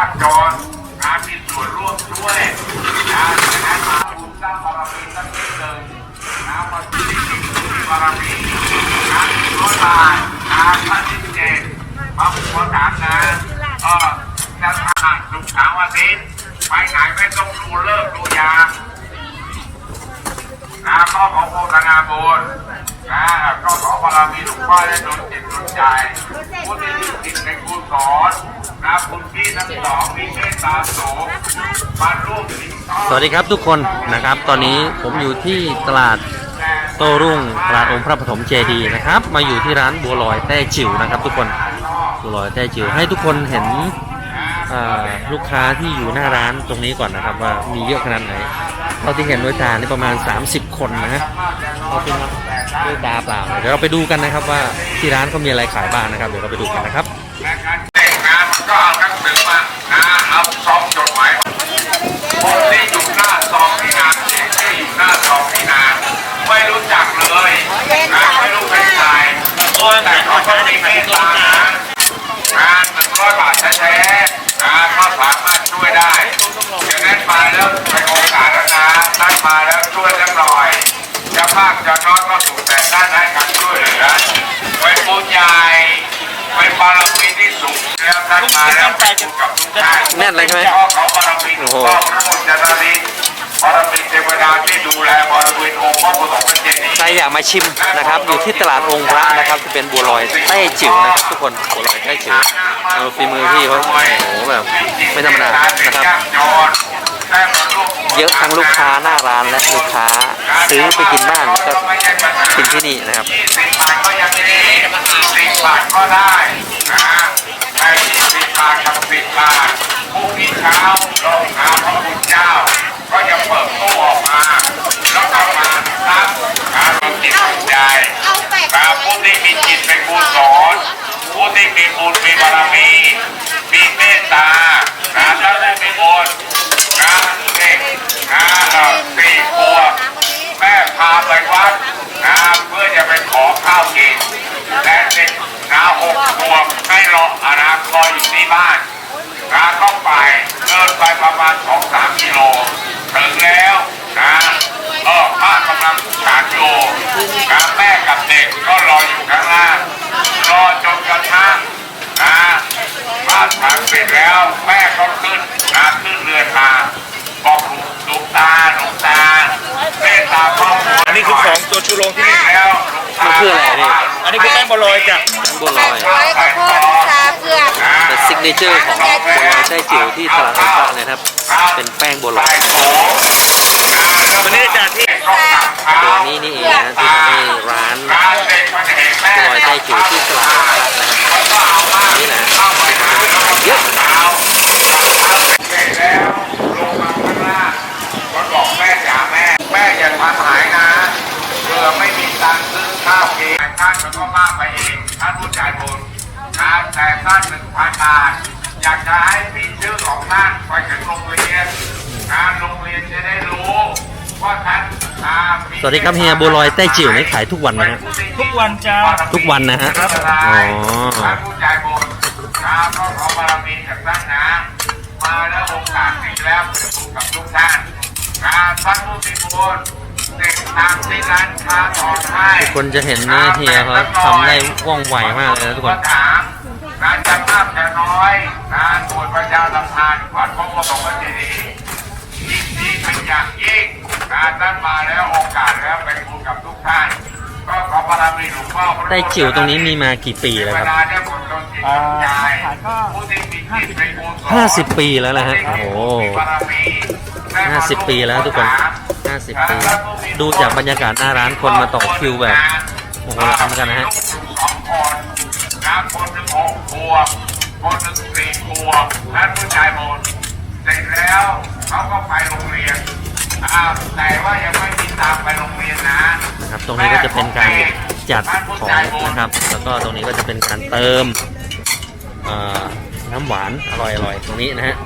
ากจนนะมีส่วนร่วมด้วยนะดังนั้นมาบุญสร้างบารมีสักนิดหนึ่งนะมาที่บารมีนะมีร้อยบาทนะท่านที่เจ็ดมาบุญขอถามนะเออจะทานสุขสาร์อาทิตย์ไปไหนไม่ต้องดูเลิกดูยานะก็ขอโมทนาบุญ นะก็ขอบารมีหลวงพ่อได้ดลจิตดลใจผู้ที่มีจิตในกุศลนะคุณพี่ทั้งสองมีเมตตาสูงมาร่วมสิ่งสวัสดีครับทุกคนนะครับ ตอนนี้ผมอยู่ที่ตลาดโตรุ่งตลาดองค์พระปฐมเจดีนะครับ มาอยู่ที่ร้านบัวลอยแต้จิ๋วนะครับ ทุกคนบัวลอยแต้จิ๋วให้ทุกคนเห็นลูกค้าที่อยู่หน้าร้านตรงนี้ก่อนนะครับ ว่ามีเยอะขนาดไหนเราที่เห็นด้วยตานี่ประมาณ 30 คนนะฮะเราเป็น ด้วยตาเปล่าเดี๋ยวเราไปดูกันนะครับว่าที่ร้านเขามีอะไรขายบ้างนะครับ เดี๋ยวเราไปดูกันนะครับและการเด็กนก็เอาหนังสือมานะเอาซองจดหมายคนที่อยู่หน้าซองนี่นะเด็กที่อยู่หน้าซองนี่นะไม่รู้จักเลยนะไม่รู้เป็นใครแต่เขาก็มีเมตตานะงานหนึ่งร้อยบาทแท้ๆนะก็สามารถช่วยได้อย่างนั้นมาแล้วเป็นโอกาสแล้วนะได้มาแล้วช่วยสักหน่อย จะมากจะน้อยก็ถูกแต่ด้านให้กันช่วยเหลือเป็นบุญใหญ่เป็นบารมีที่สูงแล้วท่านมาแล้วคุณกับทุกท่า นแน่นเลยใช่ไหมพ่อเขาบารมีหลวงพ่อพระพุทธเจ้าลีบารมีเทวดาที่ดูแลบริเวณองค์พระปฐมเจดีย์ใครอยากมาชิมนะครับ อยู่ที่ตลาดองค์พระนะครับที่เป็นบัวลอยแต้จิ๋วนะครับทุกคนบัวลอยแต้จิ๋วเอาฝีมือพี่เขาโอ้โหแบบไม่ธรรมดานะครับเยอะทั้งลูกค้าหน้าร้านและลูกค้าซื้อไปกินบ้านแล้วก็กินที่นี่นะครับ ยี่สิบบาทก็ยังดีสิบบาทก็ได้นะแต่ยี่สิบบาทกับสิบบาทพรุ่งนี้เช้าลงหาพระคุณเจ้า ก็จะเปิดตู้ออกมา แล้วก็มารับการรวมจิตรวมใจการผู้ที่มีจิตเป็นกุศลผู้ที่มีบุญมีบารมี มีเมตตานะแล้วได้มีบุญนะเด็กนะเอ่อสี่ขวบแม่พาไปวัดงานเพื่อจะไปขอข้าวกินและเด็ก นะหกขวบให้รออนาคอยอยู่ที่บ้านนะก็ไปเดินไปประมาณสองสามกิโลถึงแล้วนะเออพระกำลังฉาดอยู่นะแม่กับเด็กก็รออยู่ข้างล่างรอจนกระทั่งนะพระฉันเสร็จแล้วแม่ก็ขึ้นนะขึ้นเรือนมา บอกหลวงหลวงตาหลวงตาเมตตาครอบครัว อันนี้คือของตัวชูโรงที่นี่ แล้วหลวงตา มันคืออะไรพี่ อันนี้คือแป้งบัวลอยจ้ะ บัวลอยไว้ข้าวโพดชาเผือกเป็นซิกเนเจอร์ของบัวลอยไส้จิ๋วที่ตลาดองค์พระเลยนะครับ เป็นแป้งบัวลอยวันนี้อาจารย์ที่ตัวนี้นี่เองนะที่ทำให้ร้านบัวลอยไส้จิ๋วที่ตลาดองค์พระนะครับนี่แหละเยอะ เท้าเสร็จแล้วลงมาข้างล่างก็บอกแม่จ๋าแม่ แม่อย่าทำหายนะเผื่อไม่มีตังค์ซื้อข้าวกินท่านมันก็มากไปเองท่านผู้จ่ายบุญนะแต่ท่านหนึ่งพันบาทอยากจะให้มีชื่อของท่านไปถึงโรงเรียนนะโรงเรียนจะได้รู้ว่าท่านอ่ามี ส วัสดีครับเฮียบัวลอยแต้จิ๋วนี่ขายทุกวันไหมครับทุกวันจ้าทุกวันนะฮะครับอ๋อท่านผู้จ่ายบุญครับก็ขอบารมีจากท่านนะมาแล้วโอกาสอีกแล้วจะพูดกับทุกท่านการท่านผู้มีบุญเด็กตามที่ร้านค้าทองให้ทุกคนจะเห็นนะเฮียเขาทำได้ว่องไวมากเลยนะทุกคนถามงานจะมากจะน้อยงานบวชประชาสัมพันธ์วัดพระบรมเจดีย์ยิ่งดีเป็นอย่างยิ่ง งานนั้นมาแล้วโอกาสแล้วเป็นบุญกับทุกท่านก็ขอบารมีหลวงพ่อพระแต้จิ๋วตรงนี้มีมากี่ปีแล้วครับเวลาเนี่ยผมโดนจิตโดนใจผู้ที่มีจิตเป็นกุศลห้าสิบปีแล้วนะฮะโอ้โหมีบารมีห้าสิบปีแล้วทุกคนห้าสิบปี ดูจากบรรยากาศหน้าร้านคนมาต่อคิวแบบโอ้โหร้านเหมือนกันนะฮะสองคนนะคนหนึ่งหกขวบคนหนึ่งสี่ขวบและผู้ชายหมดเสร็จแล้วเขาก็ไปโรงเรียน อ้าวแต่ว่ายังไม่มีตามไปโรงเรียนนะนะครับ ตรงนี้ก็จะเป็นการจัดของนะครับ แล้วก็ตรงนี้ก็จะเป็นการเติมเอ่อน้ำหวานอร่อยๆตรงนี้นะฮะ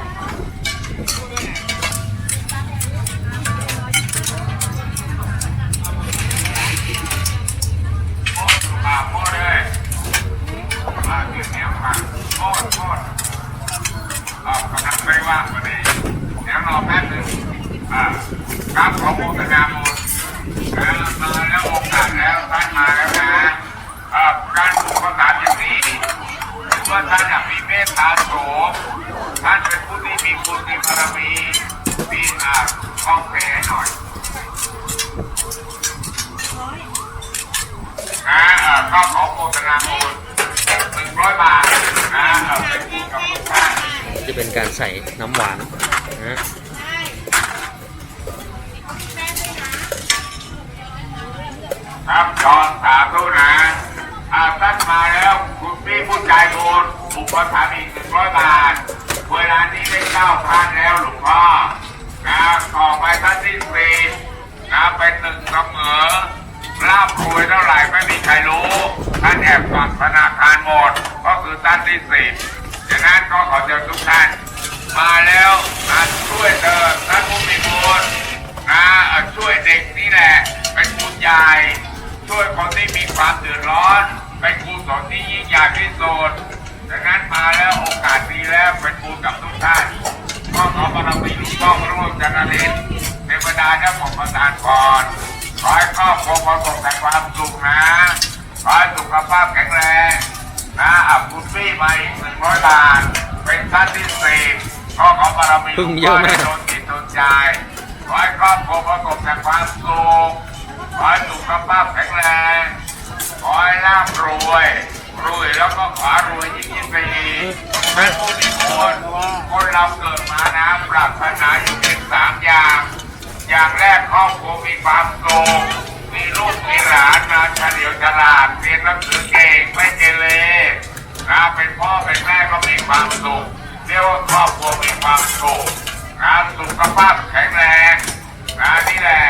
อ่อก็ขอโฆษณาบุญหนึ่งร้อยบาทนะเอ่อเป็นกับทุกท่าจะเป็นการใส่น้ำหวานนะครับจอนสาธุนะอ่าท่านมาแล้วคุณพี่ผู้ใจบุญบุปผาอีกหนึ่งร้อยบาท เวลานี้ได้เก้าท่านแล้วหลวงพ่อนะต่อไปท่านที่สี่นะเป็นหนึ่งเสมอ ราบรวยเท่าไหร่ไม่มีใครรู้ ท่านแอบก่อนธนาคารหมด ก็คือท่านที่สี่ดังนั้นก็ขอเชิญทุกท่าน มาแล้วนะช่วยเธอท่านผู้มีบุญนะช่วยเด็กนี่แหละ เป็นบุญใหญ่ช่วยคนที่มีความเดือดร้อน เป็นกุศลที่ยิ่งใหญ่ที่สุดดังนั้นมาแล้วโอกาสดีแล้วเป็นบุญกับทุกท่านก็ขอบารมีหลวงพ่อพระร่วมจันทร์ฤทธิ์เทวดาเจ้าของประทานพร ขอให้ครอบครัวประสบแต่ความสุขนะขอให้สุขภาพแข็งแรงนะอับคุณพี่มาอีกหนึ่งร้อยบาท เป็นท่านที่สี่ก็ขอบารมีพึ่งเยอะมากโดนจิตโดนใจขอให้ครอบครัวประสบแต่ความสุขขอให้สุขภาพแข็งแรงขอให้ร่ำรวยรวยแล้วก็ขอรวยยิ่งยิ่งไปอีกเป็นผู้ที่ควรคนเราเกิดมานะปรารถนาอยู่เพียงสามอย่าง อย่างแรกครอบครัวมีความสุขมีลูกมีหลานมาเฉลียวฉลาดเรียนหนังสือเก่งไม่เกเรนะเป็นพ่อเป็นแม่ก็มีความสุขเรียกว่าครอบครัวมีความสุขนะสุขภาพแข็งแรงนะนี่แหละ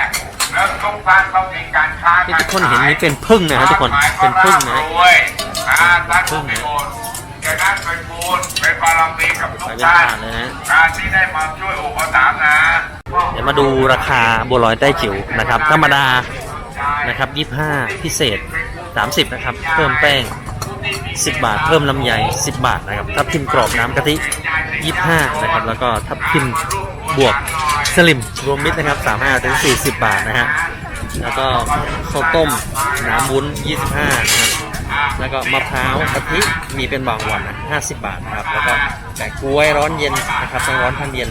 แล้วทุกท่านต้องมีการค้าที่ทุกคนเห็นนี้เป็นพึ่งนะฮะทุกคนเป็นพึ่งนะรวยนะท่านผู้มีบุญจะนั้นเป็นบุญเป็นบารมีกับทุกสายยาท่านนะการที่ได้มาช่วยอุปถัมภ์นะ เดี๋ยวมาดูราคาบัวลอยแต้จิ๋วนะครับ ธรรมดานะครับ25 พิเศษ 30 นะครับ เพิ่มแป้ง 10 บาท เพิ่มลำไย10 บาทนะครับ ทับทิมกรอบน้ำกะทิ 25 นะครับ แล้วก็ทับทิมบวกสลิมรวมมิตรนะครับ 35ถึง40 บาทนะฮะ แล้วก็ข้าวต้มน้ำวุ้น 25 นะครับแล้วก็มะพร้าวกะทิมีเป็นบางวันนะ50 บาทนะครับ แล้วก็แปะกล้วยร้อนเย็นนะครับทั้งร้อนทั้งเย็น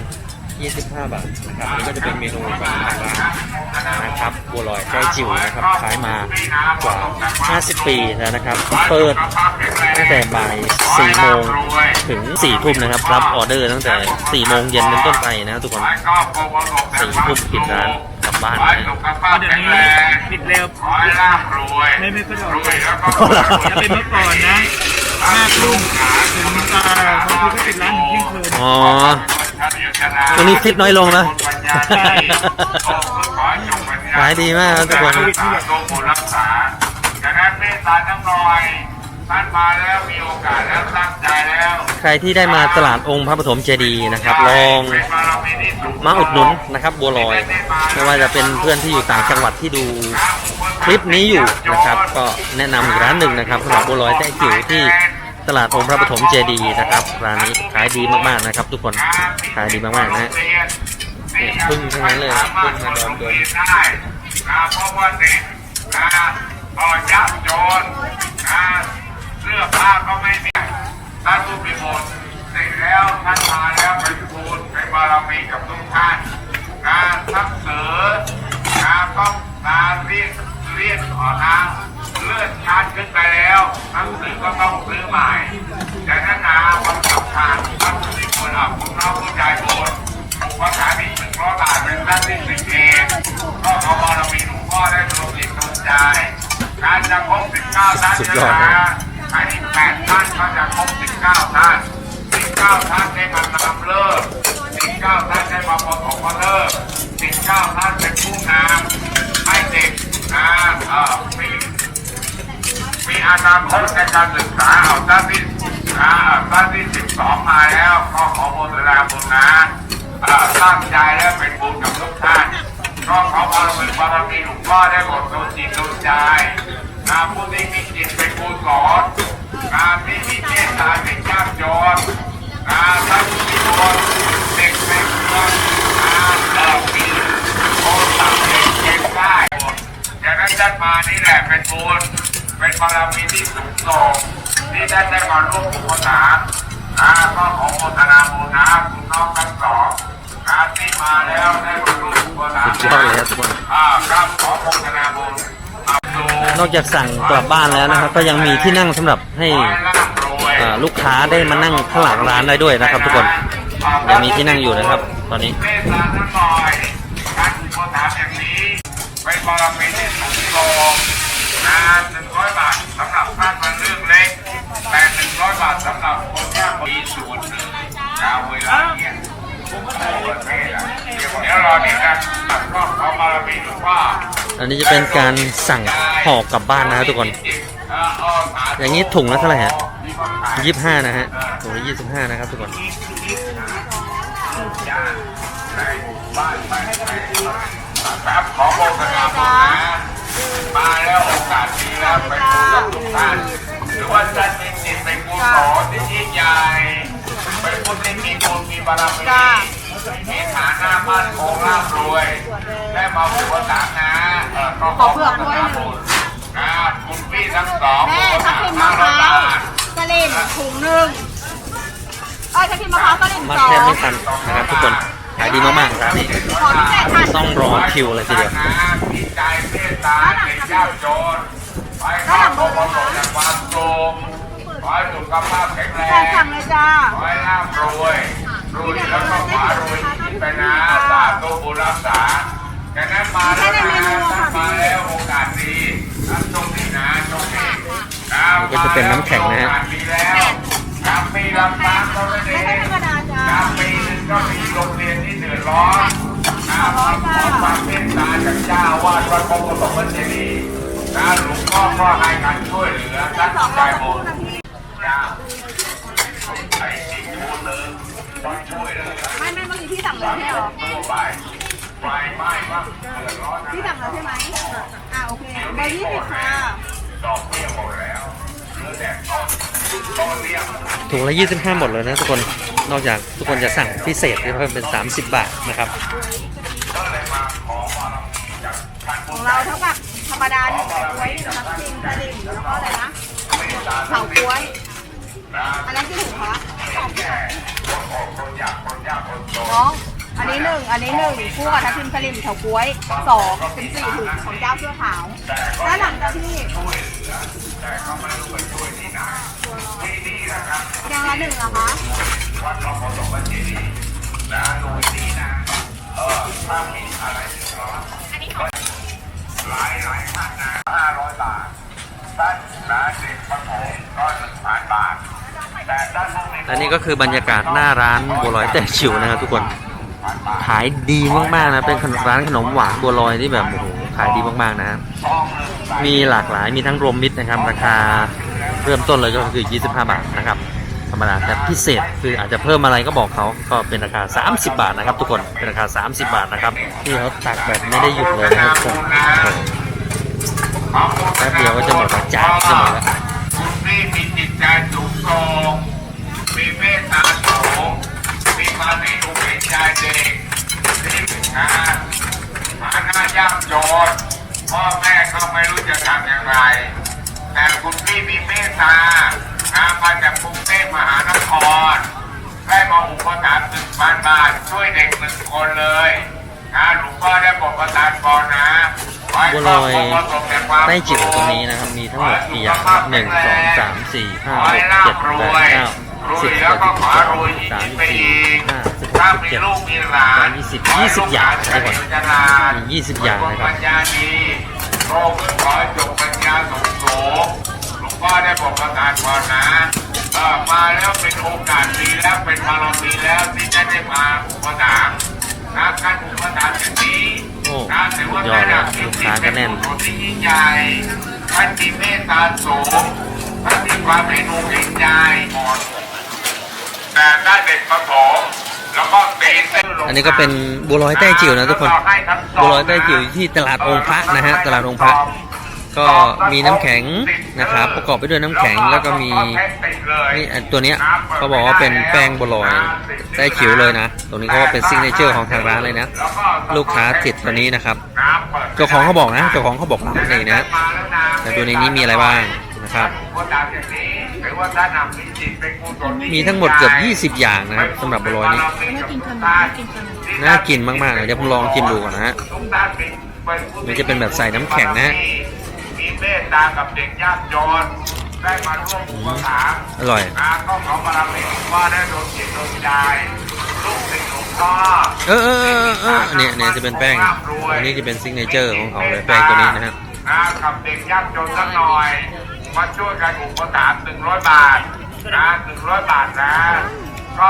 25 บาทนะครับอันนี้ก็จะเป็นเมนูของทางร้านนะครับบัวลอยแก้จิ๋วนะครับขายมากว่า 50 ปีแล้วนะครับ เปิดตั้งแต่บ่าย4โมงถึง4ทุ่มนะครับ รับออเดอร์ตั้งแต่4โมงเย็นเป็นต้นไปนะทุกคน4ทุ่มปิดร้านกลับบ้านนะเดี๋ยวนี้ปิดเร็วขอให้ร่ำรวยไม่ไม่ค่อยได้ออกรวยแล้วก็จะเป็นเมื่อก่อนนะห้าทุ่มถึงอ่าบางทีก็ปิดร้านถึงเที่ยงคืนอ๋อ ตรงนี้ฟิตน้อยลงนะขายดีมากครับทุกคนรักษาทรงบุญรักษาดังนั้นเมตตาทั้งหน่อยท่านมาแล้วมีโอกาสแล้วตั้งใจแล้ว ใครที่ได้มาตลาดองค์พระปฐมเจดีย์นะครับ ลองเป็นบารมีที่สูงมาอุดหนุนนะครับ บัวลอย ไม่ว่าจะเป็นเพื่อนที่อยู่ต่างจังหวัดที่ดูคลิปนี้อยู่นะครับ ก็แนะนำอีกร้านหนึ่งนะครับสำหรับบัวลอยแต้จิ๋วที่ ตลาดองค์พระปฐมเจดีย์นะครับร้านนี้ขายดีมากๆนะครับ ทุกคนขายดีมากๆนะฮะเนี่ยพึ่งทั้งนั้นเลยพึ่งมาดอมเดินได้นะเพราะว่าเด็กนะอ่อนยากจนเสื้อผ้าก็ไม่มีท่านผู้มีบุญเสร็จแล้วท่านมาแล้วเป็นบุญเป็นบารมีกับทุกท่านนะทักเสือนะต้องนาเรียก เรียกออกนะเลื่อนชั้นขึ้นไปแล้วหนังสือก็ต้องซื้อใหม่แต่นั้นนะวันสำคัญท่านผู้มีบุญอะคุณน้องผู้ใจบุญภาษาดีหนึ่งร้อยบาทเป็นท่านที่สิบเองก็ขอบารมีหลวงพ่อได้ดวงจิตดวงใจการจะครบสิบเก้าท่านสุดนะยอดนะภายในแปดท่านก็จะครบสิบเก้าท่าน อนาคตในการศึกษาเอาซาที่อ่าซาที่สิบสองมาแล้วก็ขอโมทนาบุญนะตั้งใจแล้วเป็นบุญกับทุกท่านก็ขอพเป็นบารมีหลวงพ่อได้หมดดวงจิตดวใจนะผู้ที่มีจิตเป็นผู้สอนนะที่มีเมตตาเป็นยากจนนะท่านมีคนเด็กเป็นคนนะเด็กมีคนต่างเด็กเก่งได้ดังนั้นด้มานี่แหละเป็นบุญ เป็นบารมีที่สูงส่งที่ได้ได้มาร่วมอุปถัมภ์อ่าก็ขอโมทนาบุญนะคุณน้องทั้งสองนะที่มาแล้วได้มาร่วมอุปถัมภ์สุดยอดเลยครับทุกคนอ่าครับขอโมทนาบุญอับดูนอกจากสั่งกลับบ้านแล้วนะครับ ก็ยังมีที่นั่งสำหรับให้ขอให้ร่ำรวยอ่าลูกค้าได้มานั่งข้างหลังร้านได้ด้วยนะครับ ทุกคนยังมีที่นั่งอยู่นะครับ ตอนนี้เมตตาท่านหน่อยการอุปถัมภ์อย่างนี้เป็นบารมีที่สูงส่ง บาทสำหรับคนที่มีส่วนหนึ่งนะเวลาเนี่ยประเทศอะเดี๋ยวรอดีกันก็ขอบารมีหลวงพ่ออันนี้จะเป็นการสั่งห่อกลับบ้านนะครับทุกคน อย่างนี้ถุงละเท่าไหร่ฮะยี่สิบห้านะฮะถุงละยี่สิบห้านะครับทุกคนครับขอโมทนาบุญนะมาแล้วโอกาสดีแล้วไปคุยกับทุกท่านหรือว่าท่าน มีจิตเป็นกุศลที่ยิ่งใหญ่เป็นคนที่มีบุญมีบารมีมีฐานะมั่นคงร่ำรวย ได้มาบุปถัมภ์นะเออก็ขอโมทนาบุญนะคุณพี่ทั้งสองแม่ทับทิมมะพร้าวสลิมถุงหนึ่งเอ้ยทับทิมมะพร้าวสลิมมาสอแทบงไม่ทันนะครับทุกคนขายดีมากๆร้านนี้ขอพิเศษค่ะต้องรอคิวเลยทีเดียวมีใจเมตตาเด็กยากจนไปเข้าพบประสบจากความสุขขอ ให้สุขภาพแข็งแรแต่งสั่งเลยจ้า ขอให้ร่ำรวยรวยแล้วก็ขวารวยยิ่งไปนะสาธุบุญรักษาแค่นั้นมาแล้วนะท่านมาแล้วโอกาสดีท่านโชคดีนะโชคดีนะก็จะเป็นน้ำแข็งนะฮะ โอกาสดีแล้วกำปีลำตามเขาเลยไม่ดีใช่ธรรมดาจ้าน้ำปีหนึงก็มีโรงเรียนที่เดือดร้อนน้ำขอความเมตตาจากเจ้าวาดวัดพระบรมเจดีย์นะหลวงพ่อก็ให้การช่วยเหลือท่านใจบุญจ้ พี่สั่งแล้วใช่ไหมอ่าโอเคเบอร์ยี่สิบค่ะดอกเบี้ยหมดแล้วถุงละยี่สิบห้าหมดเลยนะทุกคน นอกจากทุกคนจะสั่งพิเศษที่เพิ่มเป็น 30 บาทนะครับ ของเราเท่ากับธรรมดาหนึ่งแต่กล้วยหนึ่งทับทิมสลิมแล้วก็อะไรนะเผากล้วยนะอันนั้นคือถุงคะแก่คนยากคนยากน้อง อันนี้หนึ่งอันนี้หนึ่งคู่กับทับทิมสลิมเฉาก๊วยสองเป็นสี่ถุงของเจ้าเสื้อขาวด้านหลังเจ้าที่แต่ก็ไม่รู้ไปช่วยที่ไหนที่นี่นะครับยังละหนึ่งเหรอคะวัดหลวงพ่อสมบัติเจดีย์นะโดยที่นะเออถ้ามีอะไรเดือดร้อนก็หลายหลายท่านนะห้าร้อยบาทท่านนะเด็กประถมก็หนึ่งพันบาทแต่ท่านผู้มีและนี่ก็คือบรรยากาศหน้าร้านบัวลอยแต่ชิวนะครับทุกคนายดีมากๆนะ เป็นขนมร้านขนมหวานบัวลอยที่แบบโอ้โหขายดีมากๆนะครับทองหนึ่งใบมีหลากหลายมีทั้งรวมมิตรนะครับ ราคาเริ่มต้นเลยก็คือ 25 บาทนะครับ ธรรมดาแต่พิเศษคืออาจจะเพิ่มอะไรก็บอกเขาก็เป็นราคา 30 บาทนะครับ ทุกคนเป็นราคา 30 บาทนะครับที่เขาตักแบบไม่ได้หยุดเลยนะครับทุกคนแป๊บเดียวก็จะหมดแล้วจายก็จะหมดแล้วที่มีจิตใจสูงส่งมีเมตตาสูงมีความเห็นอกเห็นใจเด็ก ฐานะยากจนพ่อแม่ก็ไม่รู้จะทำอย่างไร แต่คุณพี่มีเมตตางานมาจากกรุงเทพมหานครได้มาอุปถัมภ์หนึ่งพันบาทช่วยเด็กหนึ่งคนเลยนะหลวงพ่อได้บอกประทานพรนะขให้บัวลอยครบครัวประสบแต่ความใต้จิ๋วตรงนี้นะครับ มีทั้งหมดกี่อย่างครับหนึ่งสองสามสี่ห้าหกเจ็ดแปดเก้าสิบเอ็ดสิบสองสามสิบสี่ห้าสิบหกสิบ ถ้าเจ็ดมีลูกมีหลานยี่สิบยี่สิบอย่างนะครับทุกคนมียี่สิบอย่างนะครับปัญญาดีโตขึ้นขอให้จบปัญญาสูงสูงหลวงพ่อได้บอกประทานพรนะเออมาแล้วเป็นโอกาสดีแล้วเป็นบารมีแล้วที่จะได้มาอุปถัมภ์นะการอุปถัมภ์อย่างนี้โอ้นะถือว่าสุดยอได้ดเลยรับลูกค้าก็แน่นเป็นที่ยิ่งใหญ่ท่านมีเมตตาสูงท่านมีความเห็นอกเห็นใจหมดแต่ได้เด็กประถมแล้วก็ตีเส้นลง อันนี้ก็เป็นบัวลอยแต้จิ๋วนะทุกคนบัวลอยแต้จิ๋วที่ตลาดองค์พระนะฮะตลาดองค์พระ ก็มีน้ำแข็งนะครับ ประกอบไปด้วยน้ำแข็งแล้วก็มีนี่อันตัวเนี้ยเขาบอกว่าเป็นแป้งบัวลอยแต้จิ๋วเลยนะตรงนี้เขาว่าเป็นซิกเนเจอร์ของทางร้านเลยนะ ลูกค้าติดตัวนี้นะครับเจ้าของเขาบอกนะเจ้าของเขาบอกร้านนี่นะมาแล้วนะแต่ดูในนี้มีอะไรบ้างนะครับ ว่าตามอย่างนี้หรือว่าถ้านำมีจิตเป็นกุศลมีทั้งหมดเกือบ 20 อย่างนะครับสำหรับบัวลอยนี้น่ากินมากๆเลยเดี๋ยวผมลองชิมดูก่อนนะฮะมันจะเป็นแบบใส่น้ำแข็งนะฮะมีเมตตากับเด็กยากจนได้มาร่วมอุปถัมภ์อร่อยนะก็ขอบารมีว่าได้โดนจิตโดนใจลูกศิษย์หลวงพ่อเออเออเออเออเนี่ยเนี่ยจะเป็นแป้งอันนี้จะเป็นซิกเนเจอร์ของเขาเลยแป้งตัวนี้นะฮะนะกับเด็กยากจนสักหน่อย มาช่วยกันอุปถัมภ์หนึ่งร้อยบาทนะหนึ่งร้อยบาทนะก็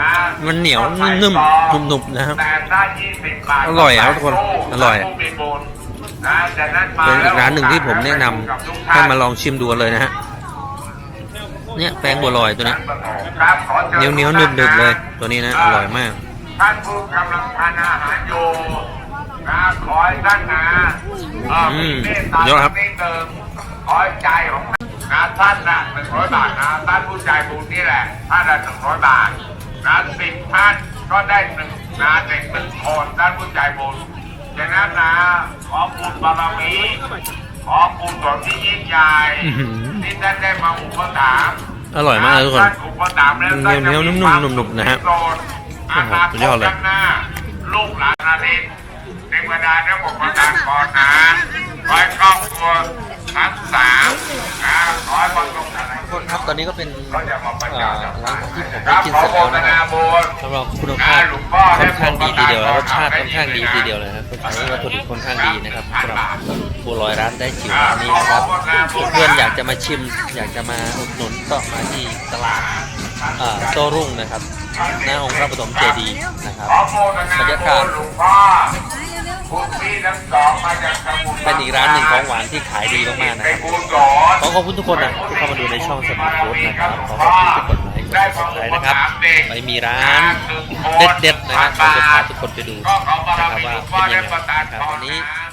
นะมันเหนียวนุ่มๆนุ่มๆนะครับแต่ถ้ายี่สิบบาทอร่อยครับทุกคนอร่อยผู้มีบุญนะจากนั้นมาเป็นอีกร้านหนึ่งที่ผมแนะนำให้มาลองชิมดูกันเลยนะฮะเนี่ยแป้งบัวลอยตัวนี้ครับขอชิญเหนียวเหนียวๆหนึบหนึบๆเลย ตัวนี้นะอร่อยมากท่านผู้กำลังทานอาหารอยู่นะขอให้ท่านนะเอ่ออืมเมตตายอดครับ นิดนึงขอให้ใจของท่านนะท่านนะหนึ่งร้อยบาทนะท่านผู้ใจบุญนี่แหละท่านละหนึ่งร้อยบาทนะสิบท่านก็ได้หนึ่งนะเด็กหนึ่งคนท่านผู้ใจบุญดังนั้นนะขอบุญบารมีขอบุญส่วนที่ยิ่งใหญ่อื้อหือที่ท่านได้มาอุปถัมภ์อร่อยมากเลยทุกคนท่านอุปถัมภ์แล้วท่าเหนียวๆนุ่มๆนุ่มๆนะฮะโปรดโอ้โหสุดยอดเลยข้างหน้าลูกหลานอาทิตย์เทวดาและบุตรประทานพรนะ ขอให้ครอบครัวทั้งสามนะขอให้ประสบอะไรทุคนครับตอนนี้ก็เป็นก็จะมาประจาอหลังจากที่ผมได้กินเสร็จแล้วนะครับสำหรับคุณภาพค่อนข้างดีทีเดียวแล้วรสชาติค่อนข้างดีทีเดียวเลยครับใช้วัตถุดิบค่อนข้างดีนะครับสำหรับบัวลอยร้านได้จิ๋วร้านนี้นะครับเพื่อนอยากจะมาชิม อยากจะมาอุดหนุนก็มาที่ตลาดเอ่อโต้รุ่งนะครับ หน้าองค์พระปฐมเจดีย์นะครับบรรยากาศ ญหลวงพ่อคุณพี่ทั้งสองมาจากสมุทรเป็นอีกร้านหนึ่งของหวานที่ขายดีมากๆนะคเป็รันบบุญสอนขอขอบคุณทุกคนนะที่เข้ามาดูในช่องสมุดโพสต์นะครับขอขอบคุณทุกคนให้กดติดตามนะครับไปมีร้านเด็ดๆนะครับเราจะพาทุกคนไปดูก็ขอบารนะครับมีว่าหลวงพ่อเป็นได้ยังไงประทานนะครับพรวันนี้นะ